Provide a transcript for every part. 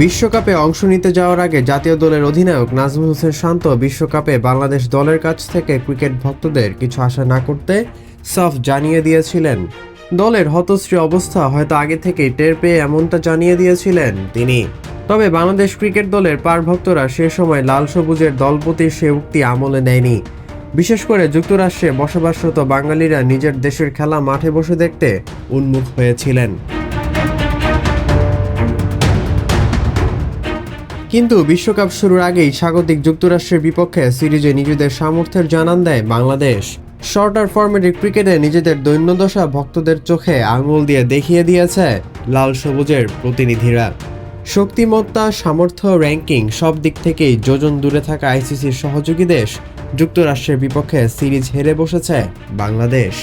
বিশ্বকাপে অংশ নিতে যাওয়ার আগে জাতীয় দলের অধিনায়ক নাজমুল হোসেন শান্ত বিশ্বকাপে বাংলাদেশ দলের কাছ থেকে ক্রিকেট ভক্তদের কিছু আশা না করতে সাফ জানিয়ে দিয়েছিলেন। দলের হতশ্রী অবস্থা হয়তো আগে থেকেই টের পেয়ে এমনটা জানিয়ে দিয়েছিলেন তিনি। তবে বাংলাদেশ ক্রিকেট দলের পার ভক্তরা সে সময় লাল সবুজের দলপতির সে উক্তি আমলে নেয়নি। বিশেষ করে যুক্তরাষ্ট্রে বসবাসরত বাঙালিরা নিজের দেশের খেলা মাঠে বসে দেখতে উন্মুখ হয়েছিলেন। কিন্তু বিশ্বকাপ শুরুর আগেই স্বাগতিক যুক্তরাষ্ট্রের বিপক্ষে সিরিজে নিজেদের সামর্থ্যের জানান দেয় বাংলাদেশ। শর্টার ফরম্যাটের ক্রিকেটে নিজেদের দৈন্যদশা ভক্তদের চোখে আঙুল দিয়ে দেখিয়ে দিয়েছে লাল সবুজের প্রতিনিধিরা। শক্তিমত্তা, সামর্থ্য, র্যাঙ্কিং সব দিক থেকেই যোজন দূরে থাকা আইসিসির সহযোগী দেশ যুক্তরাষ্ট্রের বিপক্ষে সিরিজ হেরে বসেছে বাংলাদেশ।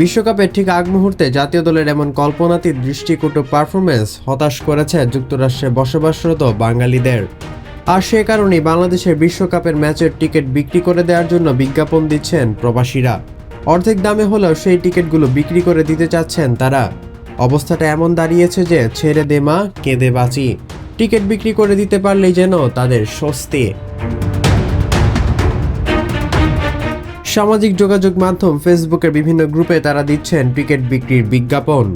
বিশ্বকাপের ঠিক আগ মুহূর্তে জাতীয় দলের এমন কল্পনাতীত দৃষ্টিকটু পারফরমেন্স হতাশ করেছে যুক্তরাষ্ট্রে বসবাসরত বাঙালিদের। আর সে কারণেই বাংলাদেশের বিশ্বকাপের ম্যাচের টিকিট বিক্রি করে দেওয়ার জন্য বিজ্ঞাপন দিচ্ছেন প্রবাসীরা। অর্ধেক দামে হলেও সেই টিকিটগুলো বিক্রি করে দিতে চাচ্ছেন তারা। অবস্থাটা এমন দাঁড়িয়েছে যে ছেড়ে দে মা, কেঁদে বাঁচি। টিকিট বিক্রি করে দিতে পারলেই যেন তাদের স্বস্তি। সামাজিক যোগাযোগ মাধ্যম ফেসবুকের বিভিন্ন গ্রুপে তারা দিচ্ছেন টিকিট বিক্রির বিজ্ঞাপন।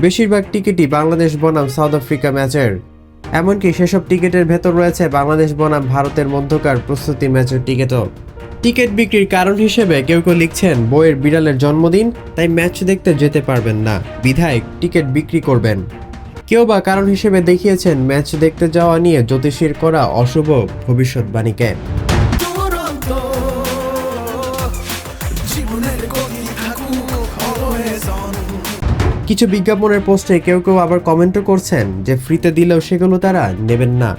বেশিরভাগ টিকিটই বাংলাদেশ বনাম সাউথ আফ্রিকা ম্যাচের। এমনকি সেসব টিকিটের ভেতর রয়েছে বাংলাদেশ বনাম ভারতের মধ্যকার প্রস্তুতি ম্যাচের টিকিটও। টিকিট বিক্রির কারণ হিসেবে কেউ কেউ লিখছেন, বইয়ের বিড়ালের জন্মদিন, তাই ম্যাচ দেখতে যেতে পারবেন না। বিধায়ক, টিকিট বিক্রি করবেন। কেউ বা কারণ হিসেবে দেখিয়েছেন, ম্যাচ দেখতে যাওয়া নিয়ে জ্যোতিষীর করা অশুভ ভবিষ্যৎবাণীকে। কিছু বিজ্ঞাপনের পোস্টে কেউ কেউ আবার কমেন্টও করছেন যে ফ্রিতে দিলেও সেগুলো তারা নেবেন না।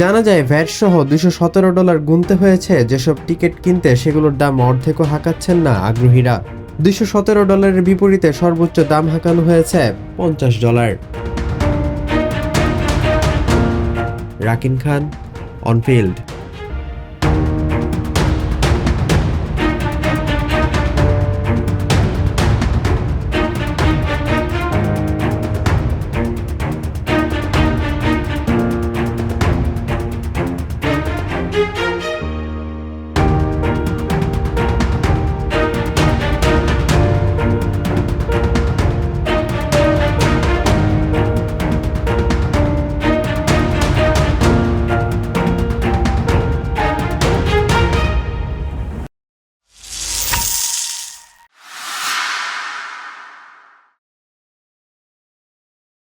জানা যায় ভ্যাট সহ দুশো সতেরো ডলার গুনতে হয়েছে। যেসব টিকিট কিনতে সেগুলোর দাম অর্ধেকও হাঁকাচ্ছেন না আগ্রহীরা। দুশো সতেরো ডলারের বিপরীতে সর্বোচ্চ দাম হাঁকানো হয়েছে পঞ্চাশ ডলার। রাকিন খান, অনফিল্ড।